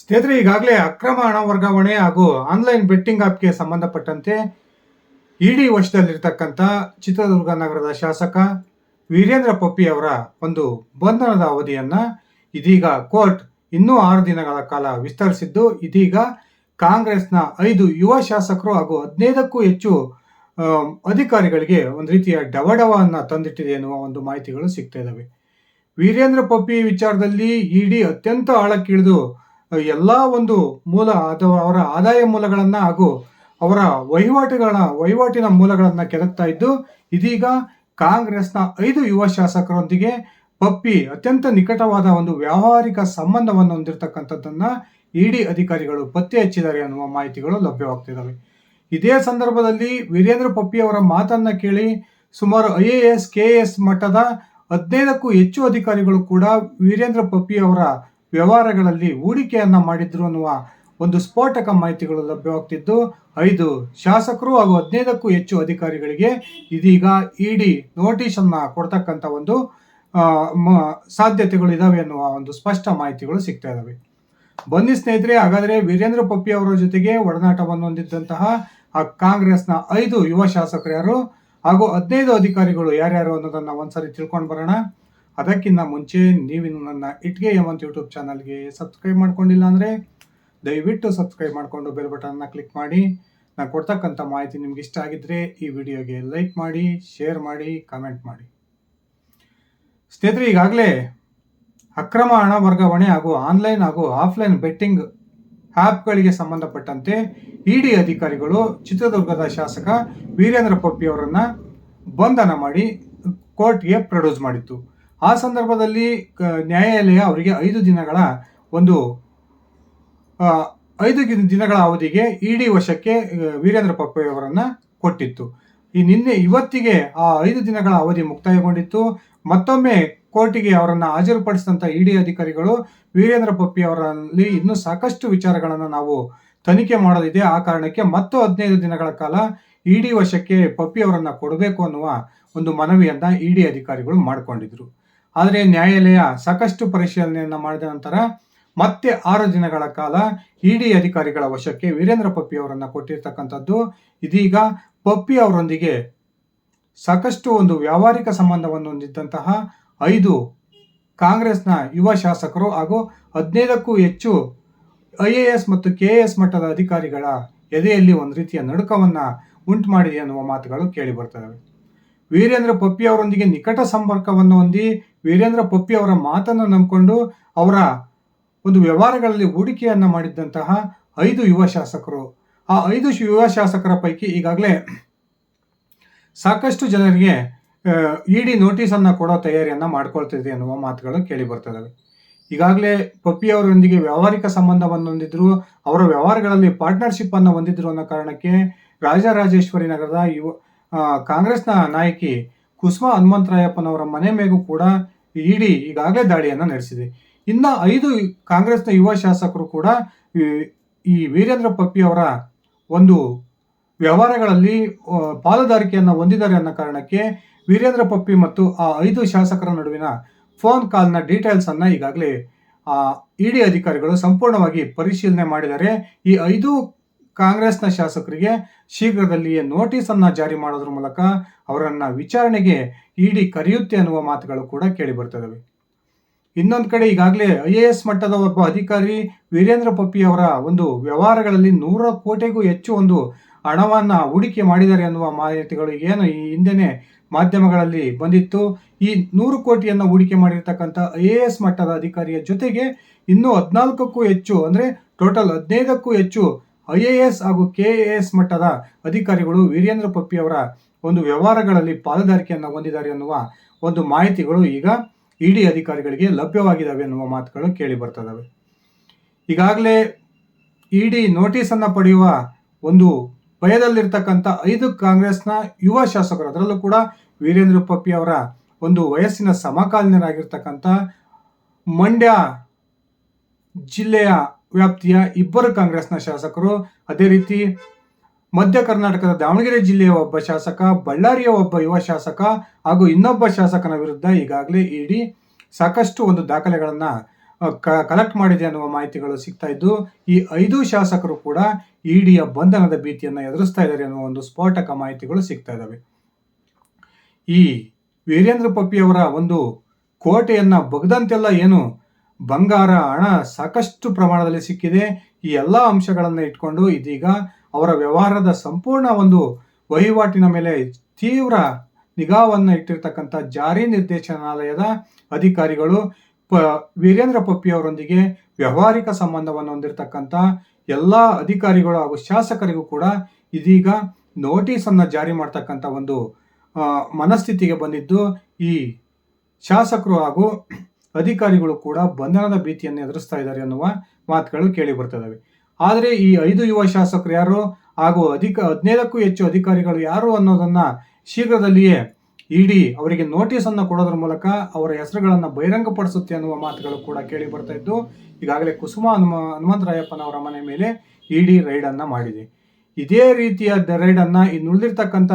ಸ್ನೇಹಿತರೆ, ಈಗಾಗಲೇ ಅಕ್ರಮ ಹಣ ವರ್ಗಾವಣೆ ಹಾಗೂ ಆನ್ಲೈನ್ ಬೆಟ್ಟಿಂಗ್ ಆಪ್ಗೆ ಸಂಬಂಧಪಟ್ಟಂತೆ ಇಡಿ ವಶದಲ್ಲಿರ್ತಕ್ಕಂಥ ಚಿತ್ರದುರ್ಗ ನಗರದ ಶಾಸಕ ವೀರೇಂದ್ರ ಪಪ್ಪಿ ಅವರ ಒಂದು ಬಂಧನದ ಅವಧಿಯನ್ನು ಇದೀಗ ಕೋರ್ಟ್ ಇನ್ನೂ ಆರು ದಿನಗಳ ಕಾಲ ವಿಸ್ತರಿಸಿದ್ದು, ಇದೀಗ ಕಾಂಗ್ರೆಸ್ನ ಐದು ಯುವ ಶಾಸಕರು ಹಾಗೂ ಹದಿನೈದಕ್ಕೂ ಹೆಚ್ಚು ಅಧಿಕಾರಿಗಳಿಗೆ ಒಂದು ರೀತಿಯ ಡವಡವನ್ನು ತಂದಿಟ್ಟಿದೆ ಎನ್ನುವ ಒಂದು ಮಾಹಿತಿಗಳು ಸಿಗ್ತಾ ಇದ್ದಾವೆ ವೀರೇಂದ್ರ ಪಪ್ಪಿ ವಿಚಾರದಲ್ಲಿ ಇಡಿ ಅತ್ಯಂತ ಆಳಕ್ಕಿಳಿದು ಎಲ್ಲ ಒಂದು ಮೂಲ ಅಥವಾ ಅವರ ಆದಾಯ ಮೂಲಗಳನ್ನು ಹಾಗೂ ಅವರ ವಹಿವಾಟುಗಳ ವಹಿವಾಟಿನ ಮೂಲಗಳನ್ನು ಕೆದಕ್ತಾ ಇದ್ದು, ಇದೀಗ ಕಾಂಗ್ರೆಸ್ನ ಐದು ಯುವ ಶಾಸಕರೊಂದಿಗೆ ಪಪ್ಪಿ ಅತ್ಯಂತ ನಿಕಟವಾದ ಒಂದು ವ್ಯಾವಹಾರಿಕ ಸಂಬಂಧವನ್ನು ಹೊಂದಿರತಕ್ಕಂಥದ್ದನ್ನ ಇಡಿ ಅಧಿಕಾರಿಗಳು ಪತ್ತೆ ಹಚ್ಚಿದ್ದಾರೆ ಅನ್ನುವ ಮಾಹಿತಿಗಳು ಲಭ್ಯವಾಗ್ತಿದ್ದಾವೆ ಇದೇ ಸಂದರ್ಭದಲ್ಲಿ ವೀರೇಂದ್ರ ಪಪ್ಪಿ ಅವರ ಮಾತನ್ನ ಕೇಳಿ ಸುಮಾರು I A S, K S ಮಟ್ಟದ ಹದಿನೈದಕ್ಕೂ ಹೆಚ್ಚು ಅಧಿಕಾರಿಗಳು ಕೂಡ ವೀರೇಂದ್ರ ಪಪ್ಪಿ ಅವರ ವ್ಯವಹಾರಗಳಲ್ಲಿ ಹೂಡಿಕೆಯನ್ನ ಮಾಡಿದ್ರು ಅನ್ನುವ ಒಂದು ಸ್ಫೋಟಕ ಮಾಹಿತಿಗಳು ಲಭ್ಯವಾಗ್ತಿದ್ದು ಐದು ಶಾಸಕರು ಹಾಗೂ ಹದಿನೈದಕ್ಕೂ ಹೆಚ್ಚು ಅಧಿಕಾರಿಗಳಿಗೆ ಇದೀಗ ಇಡಿ ನೋಟಿಸ್ ಅನ್ನ ಕೊಡ್ತಕ್ಕಂಥ ಒಂದು ಸಾಧ್ಯತೆಗಳು ಇದಾವೆ ಅನ್ನುವ ಒಂದು ಸ್ಪಷ್ಟ ಮಾಹಿತಿಗಳು ಸಿಗ್ತಾ ಇದಾವೆ. ಬನ್ನಿ ಸ್ನೇಹಿತರೆ, ಹಾಗಾದ್ರೆ ವೀರೇಂದ್ರ ಪಪ್ಪಿ ಅವರ ಜೊತೆಗೆ ಒಡನಾಟವನ್ನು ಹೊಂದಿದ್ದಂತಹ ಆ ಕಾಂಗ್ರೆಸ್ನ ಐದು ಯುವ ಶಾಸಕರು ಯಾರು ಹಾಗೂ ಹದಿನೈದು ಅಧಿಕಾರಿಗಳು ಯಾರ್ಯಾರು ಅನ್ನೋದನ್ನ ಒಂದ್ಸರಿ ತಿಳ್ಕೊಂಡು ಬರೋಣ. ಅದಕ್ಕಿಂತ ಮುಂಚೆ ನೀವಿನ್ನು ನನ್ನ ಇಟ್ಗೆ ಯಮಂತ್ ಯೂಟ್ಯೂಬ್ ಚಾನಲ್ಗೆ ಸಬ್ಸ್ಕ್ರೈಬ್ ಮಾಡ್ಕೊಂಡಿಲ್ಲ ಅಂದರೆ ದಯವಿಟ್ಟು ಸಬ್ಸ್ಕ್ರೈಬ್ ಮಾಡಿಕೊಂಡು ಬೆಲ್ ಬಟನ್ನ ಕ್ಲಿಕ್ ಮಾಡಿ. ನಾನು ಕೊಡ್ತಕ್ಕಂಥ ಮಾಹಿತಿ ನಿಮ್ಗೆ ಇಷ್ಟ ಆಗಿದ್ದರೆ ಈ ವಿಡಿಯೋಗೆ ಲೈಕ್ ಮಾಡಿ ಶೇರ್ ಮಾಡಿ ಕಮೆಂಟ್ ಮಾಡಿ. ಸ್ನೇಹಿತರೆ, ಈಗಾಗಲೇ ಅಕ್ರಮ ಹಣ ವರ್ಗಾವಣೆ ಹಾಗೂ ಆನ್ಲೈನ್ ಹಾಗೂ ಆಫ್ಲೈನ್ ಬೆಟ್ಟಿಂಗ್ ಆ್ಯಪ್ಗಳಿಗೆ ಸಂಬಂಧಪಟ್ಟಂತೆ ಇಡಿ ಅಧಿಕಾರಿಗಳು ಚಿತ್ರದುರ್ಗದ ಶಾಸಕ ವೀರೇಂದ್ರ ಪೊಪ್ಪಿ ಅವರನ್ನ ಬಂಧನ ಮಾಡಿ ಕೋರ್ಟ್ಗೆ ಪ್ರೊಡ್ಯೂಸ್ ಮಾಡಿತ್ತು. ಆ ಸಂದರ್ಭದಲ್ಲಿ ನ್ಯಾಯಾಲಯ ಅವರಿಗೆ ಐದು ದಿನಗಳ ಒಂದು ಐದು ದಿನಗಳ ಅವಧಿಗೆ ಇಡಿ ವಶಕ್ಕೆ ವೀರೇಂದ್ರ ಪಪ್ಪೆಯವರನ್ನು ಕೊಟ್ಟಿತ್ತು. ಈ ನಿನ್ನೆ ಇವತ್ತಿಗೆ ಆ ಐದು ದಿನಗಳ ಅವಧಿ ಮುಕ್ತಾಯಗೊಂಡಿತ್ತು. ಮತ್ತೊಮ್ಮೆ ಕೋರ್ಟಿಗೆ ಅವರನ್ನು ಹಾಜರುಪಡಿಸಿದಂಥ ಇಡಿ ಅಧಿಕಾರಿಗಳು ವೀರೇಂದ್ರ ಪಪ್ಪಿ ಅವರಲ್ಲಿ ಇನ್ನೂ ಸಾಕಷ್ಟು ವಿಚಾರಗಳನ್ನು ನಾವು ತನಿಖೆ ಮಾಡಲಿದೆ. ಆ ಕಾರಣಕ್ಕೆ ಮತ್ತು ಹದಿನೈದು ದಿನಗಳ ಕಾಲ ಇಡಿ ವಶಕ್ಕೆ ಪಪ್ಪಿ ಅವರನ್ನ ಕೊಡಬೇಕು ಅನ್ನುವ ಒಂದು ಮನವಿಯನ್ನು ಇಡಿ ಅಧಿಕಾರಿಗಳು ಮಾಡಿಕೊಂಡಿದ್ರು. ಆದರೆ ನ್ಯಾಯಾಲಯ ಸಾಕಷ್ಟು ಪರಿಶೀಲನೆಯನ್ನು ಮಾಡಿದ ನಂತರ ಮತ್ತೆ ಆರು ದಿನಗಳ ಕಾಲ ಇಡಿ ಅಧಿಕಾರಿಗಳ ವಶಕ್ಕೆ ವೀರೇಂದ್ರ ಪಪ್ಪಿ ಅವರನ್ನು ಕೊಟ್ಟಿರ್ತಕ್ಕಂಥದ್ದು. ಇದೀಗ ಪಪ್ಪಿ ಅವರೊಂದಿಗೆ ಸಾಕಷ್ಟು ಒಂದು ವ್ಯಾವಹಾರಿಕ ಸಂಬಂಧವನ್ನು ಹೊಂದಿದ್ದಂತಹ ಐದು ಕಾಂಗ್ರೆಸ್ನ ಯುವ ಶಾಸಕರು ಹಾಗೂ ಹದಿನೈದಕ್ಕೂ ಹೆಚ್ಚು ಐ ಎ ಎಸ್ ಮತ್ತು ಕೆ ಎಸ್ ಮಟ್ಟದ ಅಧಿಕಾರಿಗಳ ಎದೆಯಲ್ಲಿ ಒಂದು ರೀತಿಯ ನಡುಕವನ್ನು ಉಂಟು ಮಾಡಿದೆ ಅನ್ನುವ ಮಾತುಗಳು ಕೇಳಿ ಬರ್ತವೆ ವೀರೇಂದ್ರ ಪಪ್ಪಿ ಅವರೊಂದಿಗೆ ನಿಕಟ ಸಂಪರ್ಕವನ್ನು ಹೊಂದಿ ವೀರೇಂದ್ರ ಪಪ್ಪಿ ಅವರ ಮಾತನ್ನು ನಂಬಿಕೊಂಡು ಅವರ ಒಂದು ವ್ಯವಹಾರಗಳಲ್ಲಿ ಹೂಡಿಕೆಯನ್ನು ಮಾಡಿದ್ದಂತಹ ಐದು ಯುವ ಶಾಸಕರು. ಆ ಐದು ಯುವ ಶಾಸಕರ ಪೈಕಿ ಈಗಾಗಲೇ ಸಾಕಷ್ಟು ಜನರಿಗೆ ಇಡಿ ನೋಟಿಸ್ ಅನ್ನ ಕೊಡೋ ತಯಾರಿಯನ್ನ ಮಾಡ್ಕೊಳ್ತಿದೆ ಅನ್ನುವ ಮಾತುಗಳು ಕೇಳಿ ಬರ್ತಿದ್ದಾವೆ ಈಗಾಗಲೇ ಪಪ್ಪಿ ಅವರೊಂದಿಗೆ ವ್ಯಾವಹಾರಿಕ ಸಂಬಂಧವನ್ನು ಹೊಂದಿದ್ರು, ಅವರ ವ್ಯವಹಾರಗಳಲ್ಲಿ ಪಾರ್ಟ್ನರ್ಶಿಪ್ ಅನ್ನು ಹೊಂದಿದ್ರು ಅನ್ನೋ ಕಾರಣಕ್ಕೆ ರಾಜರಾಜೇಶ್ವರಿ ನಗರದ ಯುವ ಕಾಂಗ್ರೆಸ್ನ ನಾಯಕಿ ಕುಸುಮಾ ಹನುಮಂತರಾಯಪ್ಪನವರ ಮನೆ ಮೇಗೂ ಕೂಡ ಇಡಿ ಈಗಾಗಲೇ ದಾಳಿಯನ್ನು ನಡೆಸಿದೆ. ಇನ್ನು ಐದು ಕಾಂಗ್ರೆಸ್ನ ಯುವ ಶಾಸಕರು ಕೂಡ ಈ- ವೀರೇಂದ್ರ ಪಪ್ಪಿ ಅವರ ಒಂದು ವ್ಯವಹಾರಗಳಲ್ಲಿ ಪಾಲುದಾರಿಕೆಯನ್ನು ಹೊಂದಿದ್ದಾರೆ ಅನ್ನೋ ಕಾರಣಕ್ಕೆ ವೀರೇಂದ್ರ ಪಪ್ಪಿ ಮತ್ತು ಆ ಐದು ಶಾಸಕರ ನಡುವಿನ ಫೋನ್ ಕಾಲ್ನ ಡೀಟೇಲ್ಸ್ ಅನ್ನ ಈಗಾಗಲೇ ಇಡಿ ಅಧಿಕಾರಿಗಳು ಸಂಪೂರ್ಣವಾಗಿ ಪರಿಶೀಲನೆ ಮಾಡಿದರೆ ಈ ಐದು ಕಾಂಗ್ರೆಸ್ನ ಶಾಸಕರಿಗೆ ಶೀಘ್ರದಲ್ಲಿಯೇ ನೋಟಿಸ್ ಅನ್ನ ಜಾರಿ ಮಾಡೋದ್ರ ಮೂಲಕ ಅವರನ್ನು ವಿಚಾರಣೆಗೆ ಇಡಿ ಕರೆಯುತ್ತೆ ಅನ್ನುವ ಮಾತುಗಳು ಕೂಡ ಕೇಳಿ ಬರ್ತದವೆ ಇನ್ನೊಂದು ಕಡೆ ಈಗಾಗಲೇ ಐ ಎ ಎಸ್ ಮಟ್ಟದ ಒಬ್ಬ ಅಧಿಕಾರಿ ವೀರೇಂದ್ರ ಪಪ್ಪಿ ಅವರ ಒಂದು ವ್ಯವಹಾರಗಳಲ್ಲಿ ನೂರ ಕೋಟಿಗೂ ಹೆಚ್ಚು ಒಂದು ಹಣವನ್ನು ಹೂಡಿಕೆ ಮಾಡಿದ್ದಾರೆ ಅನ್ನುವ ಮಾಹಿತಿಗಳು ಏನು ಈ ಹಿಂದೆನೆ ಮಾಧ್ಯಮಗಳಲ್ಲಿ ಬಂದಿತ್ತು. ಈ ನೂರು ಕೋಟಿಯನ್ನು ಹೂಡಿಕೆ ಮಾಡಿರ್ತಕ್ಕಂಥ ಐ ಎ ಎಸ್ ಮಟ್ಟದ ಅಧಿಕಾರಿಯ ಜೊತೆಗೆ ಇನ್ನೂ ಹದಿನಾಲ್ಕಕ್ಕೂ ಹೆಚ್ಚು ಅಂದ್ರೆ ಟೋಟಲ್ ಹದಿನೈದಕ್ಕೂ ಹೆಚ್ಚು ಐ ಎ ಎಸ್ ಹಾಗೂ ಕೆಎಎಸ್ ಮಟ್ಟದ ಅಧಿಕಾರಿಗಳು ವೀರೇಂದ್ರ ಪಪ್ಪಿ ಅವರ ಒಂದು ವ್ಯವಹಾರಗಳಲ್ಲಿ ಪಾಲುದಾರಿಕೆಯನ್ನು ಹೊಂದಿದ್ದಾರೆ ಎನ್ನುವ ಒಂದು ಮಾಹಿತಿಗಳು ಈಗ ಇಡಿ ಅಧಿಕಾರಿಗಳಿಗೆ ಲಭ್ಯವಾಗಿದ್ದಾವೆ ಎನ್ನುವ ಮಾತುಗಳು ಕೇಳಿ ಬರ್ತದವೆ. ಈಗಾಗಲೇ ಇಡಿ ನೋಟಿಸ್ ಅನ್ನ ಪಡೆಯುವ ಒಂದು ಭಯದಲ್ಲಿರ್ತಕ್ಕಂಥ ಐದು ಕಾಂಗ್ರೆಸ್ನ ಯುವ ಶಾಸಕರು, ಅದರಲ್ಲೂ ಕೂಡ ವೀರೇಂದ್ರ ಪಪ್ಪಿ ಅವರ ಒಂದು ವಯಸ್ಸಿನ ಸಮಕಾಲೀನರಾಗಿರ್ತಕ್ಕಂಥ ಮಂಡ್ಯ ಜಿಲ್ಲೆಯ ವ್ಯಾಪ್ತಿಯ ಇಬ್ಬರು ಕಾಂಗ್ರೆಸ್ನ ಶಾಸಕರು. ಅದೇ ರೀತಿ ಮಧ್ಯ ಕರ್ನಾಟಕದ ದಾವಣಗೆರೆ ಜಿಲ್ಲೆಯ ಒಬ್ಬ ಶಾಸಕ, ಬಳ್ಳಾರಿಯ ಒಬ್ಬ ಯುವ ಶಾಸಕ ಹಾಗೂ ಇನ್ನೊಬ್ಬ ಶಾಸಕನ ವಿರುದ್ಧ ಈಗಾಗಲೇ ಇಡಿ ಸಾಕಷ್ಟು ಒಂದು ದಾಖಲೆಗಳನ್ನು ಕಲೆಕ್ಟ್ ಮಾಡಿದೆ ಅನ್ನುವ ಮಾಹಿತಿಗಳು ಸಿಗ್ತಾ ಇದ್ದು, ಈ ಐದು ಶಾಸಕರು ಕೂಡ ಇಡಿಯ ಬಂಧನದ ಭೀತಿಯನ್ನು ಎದುರಿಸ್ತಾ ಇದ್ದಾರೆ ಅನ್ನುವ ಒಂದು ಸ್ಫೋಟಕ ಮಾಹಿತಿಗಳು ಸಿಗ್ತಾ ಇದ್ದಾವೆ. ಈ ವೀರೇಂದ್ರ ಪಪ್ಪಿಯವರ ಒಂದು ಕೋಟೆಯನ್ನು ಬಗ್ದಂತೆಲ್ಲ ಏನು ಬಂಗಾರ ಹಣ ಸಾಕಷ್ಟು ಪ್ರಮಾಣದಲ್ಲಿ ಸಿಕ್ಕಿದೆ. ಈ ಎಲ್ಲ ಅಂಶಗಳನ್ನು ಇಟ್ಕೊಂಡು ಇದೀಗ ಅವರ ವ್ಯವಹಾರದ ಸಂಪೂರ್ಣ ಒಂದು ವಹಿವಾಟಿನ ಮೇಲೆ ತೀವ್ರ ನಿಗಾವನ್ನು ಇಟ್ಟಿರ್ತಕ್ಕಂಥ ಜಾರಿ ನಿರ್ದೇಶನಾಲಯದ ಅಧಿಕಾರಿಗಳು ಪ, ವೀರೇಂದ್ರ ಪಪ್ಪಿ ಅವರೊಂದಿಗೆ ವ್ಯಾವಹಾರಿಕ ಸಂಬಂಧವನ್ನು ಹೊಂದಿರತಕ್ಕಂಥ ಎಲ್ಲ ಅಧಿಕಾರಿಗಳು ಹಾಗೂ ಶಾಸಕರಿಗೂ ಕೂಡ ಇದೀಗ ನೋಟಿಸನ್ನು ಜಾರಿ ಮಾಡ್ತಕ್ಕಂಥ ಒಂದು ಮನಸ್ಥಿತಿಗೆ ಬಂದಿದ್ದು ಈ ಶಾಸಕರು ಹಾಗೂ ಅಧಿಕಾರಿಗಳು ಕೂಡ ಬಂಧನದ ಭೀತಿಯನ್ನು ಎದುರಿಸ್ತಾ ಇದ್ದಾರೆ ಅನ್ನುವ ಮಾತುಗಳು ಕೇಳಿ ಬರ್ತದವೆ ಆದರೆ ಈ ಐದು ಯುವ ಶಾಸಕರು ಯಾರು ಹಾಗೂ ಅಧಿಕ ಹದಿನೈದಕ್ಕೂ ಹೆಚ್ಚು ಅಧಿಕಾರಿಗಳು ಯಾರು ಅನ್ನೋದನ್ನ ಶೀಘ್ರದಲ್ಲಿಯೇ ಇಡಿ ಅವರಿಗೆ ನೋಟಿಸ್ ಅನ್ನು ಕೊಡೋದ್ರ ಮೂಲಕ ಅವರ ಹೆಸರುಗಳನ್ನು ಬಹಿರಂಗಪಡಿಸುತ್ತೆ ಅನ್ನುವ ಮಾತುಗಳು ಕೂಡ ಕೇಳಿ ಬರ್ತಾ ಇದ್ದು, ಈಗಾಗಲೇ ಕುಸುಮ ಹನುಮ ಹನುಮಂತರಾಯಪ್ಪನವರ ಮನೆ ಮೇಲೆ ಇಡಿ ರೈಡ್ ಅನ್ನ ಮಾಡಿದೆ. ಇದೇ ರೀತಿಯ ರೈಡ್ ಅನ್ನ ಇನ್ನು ಉಳಿದಿರ್ತಕ್ಕಂಥ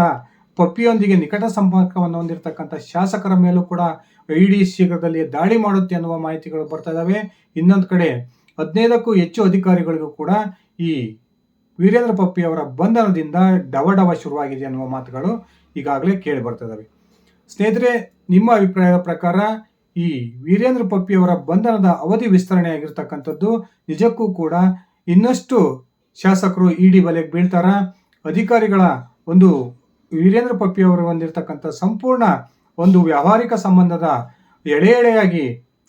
ಪಪ್ಪಿಯೊಂದಿಗೆ ನಿಕಟ ಸಂಪರ್ಕವನ್ನು ಹೊಂದಿರತಕ್ಕಂಥ ಶಾಸಕರ ಮೇಲೂ ಕೂಡ ಇಡಿ ಶೀಘ್ರದಲ್ಲಿ ದಾಳಿ ಮಾಡುತ್ತೆ ಅನ್ನುವ ಮಾಹಿತಿಗಳು ಬರ್ತಾ ಇದ್ದಾವೆ ಇನ್ನೊಂದು ಕಡೆ ಹದಿನೈದಕ್ಕೂ ಹೆಚ್ಚು ಅಧಿಕಾರಿಗಳಿಗೂ ಕೂಡ ಈ ವೀರೇಂದ್ರ ಪಪ್ಪಿ ಅವರ ಬಂಧನದಿಂದ ಡವಡವ ಶುರುವಾಗಿದೆ ಅನ್ನುವ ಮಾತುಗಳು ಈಗಾಗಲೇ ಕೇಳಿ ಬರ್ತಾ ಇದಾವೆ. ಸ್ನೇಹಿತರೆ, ನಿಮ್ಮ ಅಭಿಪ್ರಾಯದ ಪ್ರಕಾರ ಈ ವೀರೇಂದ್ರ ಪಪ್ಪಿ ಅವರ ಬಂಧನದ ಅವಧಿ ವಿಸ್ತರಣೆ ಆಗಿರ್ತಕ್ಕಂಥದ್ದು ನಿಜಕ್ಕೂ ಕೂಡ ಇನ್ನಷ್ಟು ಶಾಸಕರು ಇಡಿ ಬಲೆಗೆ ಬೀಳ್ತಾರ? ಅಧಿಕಾರಿಗಳ ಒಂದು ವೀರೇಂದ್ರ ಪಪ್ಪಿ ಅವರು ಹೊಂದಿರತಕ್ಕಂಥ ಸಂಪೂರ್ಣ ಒಂದು ವ್ಯಾವಹಾರಿಕ ಸಂಬಂಧದ ಎಳೆ ಎಳೆಯಾಗಿ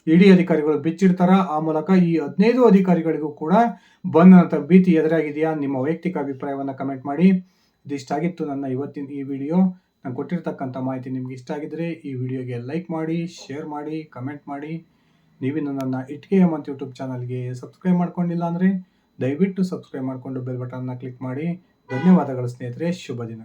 ಇಡಿ ಅಧಿಕಾರಿಗಳು ಬಿಚ್ಚಿಡ್ತಾರ. ಆ ಮೂಲಕ ಈ ಹದಿನೈದು ಅಧಿಕಾರಿಗಳಿಗೂ ಕೂಡ ಬಂಧನದ ಭೀತಿ ಎದುರಾಗಿದೆಯಾ ನಿಮ್ಮ ವೈಯಕ್ತಿಕ ಅಭಿಪ್ರಾಯವನ್ನು ಕಮೆಂಟ್ ಮಾಡಿ. ಇದಿಷ್ಟಾಗಿತ್ತು ನನ್ನ ಇವತ್ತಿನ ಈ ವಿಡಿಯೋ ನಾನು ಕೊಟ್ಟಿರ್ತಕ್ಕಂಥ ಮಾಹಿತಿ ನಿಮ್ಗೆ ಇಷ್ಟ ಆಗಿದ್ರೆ ಈ ವಿಡಿಯೋಗೆ ಲೈಕ್ ಮಾಡಿ ಶೇರ್ ಮಾಡಿ ಕಮೆಂಟ್ ಮಾಡಿ. ನೀವಿನ್ನು ನನ್ನ ಇಟ್ಕೆ ಮತ್ತು ಯೂಟ್ಯೂಬ್ ಚಾನಲ್ಗೆ ಸಬ್ಸ್ಕ್ರೈಬ್ ಮಾಡ್ಕೊಂಡಿಲ್ಲ ಅಂದರೆ ದಯವಿಟ್ಟು ಸಬ್ಸ್ಕ್ರೈಬ್ ಮಾಡಿಕೊಂಡು ಬೆಲ್ ಬಟನ್ನ ಕ್ಲಿಕ್ ಮಾಡಿ. ಧನ್ಯವಾದಗಳು ಸ್ನೇಹಿತರೆ. ಶುಭ ದಿನ.